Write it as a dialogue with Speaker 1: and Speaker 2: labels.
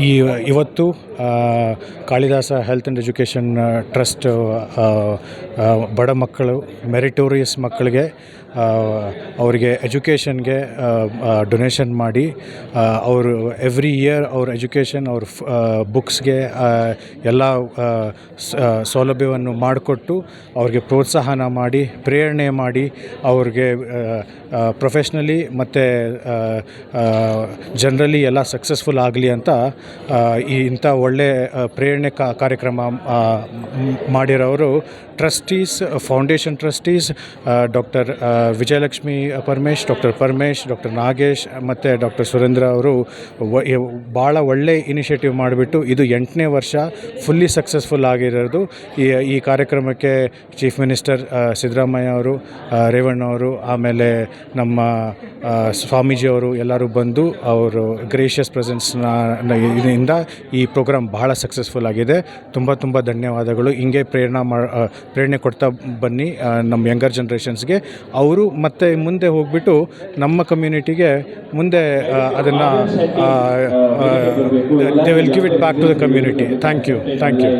Speaker 1: ಈ ಇವತ್ತು Kalidasa health and education trust ಬಡ ಮಕ್ಕಳು ಮೆರಿಟೋರಿಯಸ್ ಮಕ್ಕಳಿಗೆ ಅವರಿಗೆ ಎಜುಕೇಷನ್ಗೆ ಡೊನೇಷನ್ ಮಾಡಿ ಅವರು ಎವ್ರಿ ಇಯರ್ ಅವ್ರ ಎಜುಕೇಷನ್ ಅವ್ರ ಬುಕ್ಸ್ಗೆ ಎಲ್ಲ ಸೌಲಭ್ಯವನ್ನು ಮಾಡಿಕೊಟ್ಟು ಅವ್ರಿಗೆ ಪ್ರೋತ್ಸಾಹನ ಮಾಡಿ, ಪ್ರೇರಣೆ ಮಾಡಿ ಅವ್ರಿಗೆ ಪ್ರೊಫೆಷ್ನಲಿ ಮತ್ತು ಜನರಲಿ ಎಲ್ಲ ಸಕ್ಸಸ್ಫುಲ್ ಆಗಲಿ ಅಂತ ಈ ಇಂಥ ಒಳ್ಳೆ ಪ್ರೇರಣೆ ಕಾರ್ಯಕ್ರಮ ಮಾಡಿರೋರು trustees, foundation trustees doctor Vijayalakshmi Paramesh, doctor Paramesh, doctor Nagesh, ಮತ್ತು ಡಾಕ್ಟರ್ ಸುರೇಂದ್ರ ಅವರು ಭಾಳ ಒಳ್ಳೆ ಇನಿಷಿಯೇಟಿವ್ ಮಾಡಿಬಿಟ್ಟು ಇದು ಎಂಟನೇ ವರ್ಷ ಫುಲ್ಲಿ ಸಕ್ಸಸ್ಫುಲ್ ಆಗಿರೋದು. ಈ ಈ ಕಾರ್ಯಕ್ರಮಕ್ಕೆ ಚೀಫ್ ಮಿನಿಸ್ಟರ್ ಸಿದ್ದರಾಮಯ್ಯ ಅವರು ರೇವಣ್ಣ ಅವರು, ಆಮೇಲೆ ನಮ್ಮ ಸ್ವಾಮೀಜಿ ಅವರು ಎಲ್ಲರೂ ಬಂದು ಅವರು ಗ್ರೇಷಿಯಸ್ ಪ್ರೆಸೆನ್ಸ್ನ ಇದರಿಂದ ಈ ಪ್ರೋಗ್ರಾಮ್ ಬಹಳ ಸಕ್ಸಸ್ಫುಲ್ ಆಗಿದೆ. ತುಂಬ ತುಂಬ ಧನ್ಯವಾದಗಳು. ಹಿಂಗೆ ಪ್ರೇರಣೆ ಮಾ ಪ್ರೇರಣೆ ಕೊಡ್ತಾ ಬನ್ನಿ ನಮ್ಮ ಯಂಗರ್ ಜನ್ರೇಷನ್ಸ್ಗೆ ಅವರು ಮತ್ತೆ ಮುಂದೆ ಹೋಗ್ಬಿಟ್ಟು ನಮ್ಮ ಕಮ್ಯುನಿಟಿಗೆ ಮುಂದೆ ಅದನ್ನು they will give it back to the community thank you thank you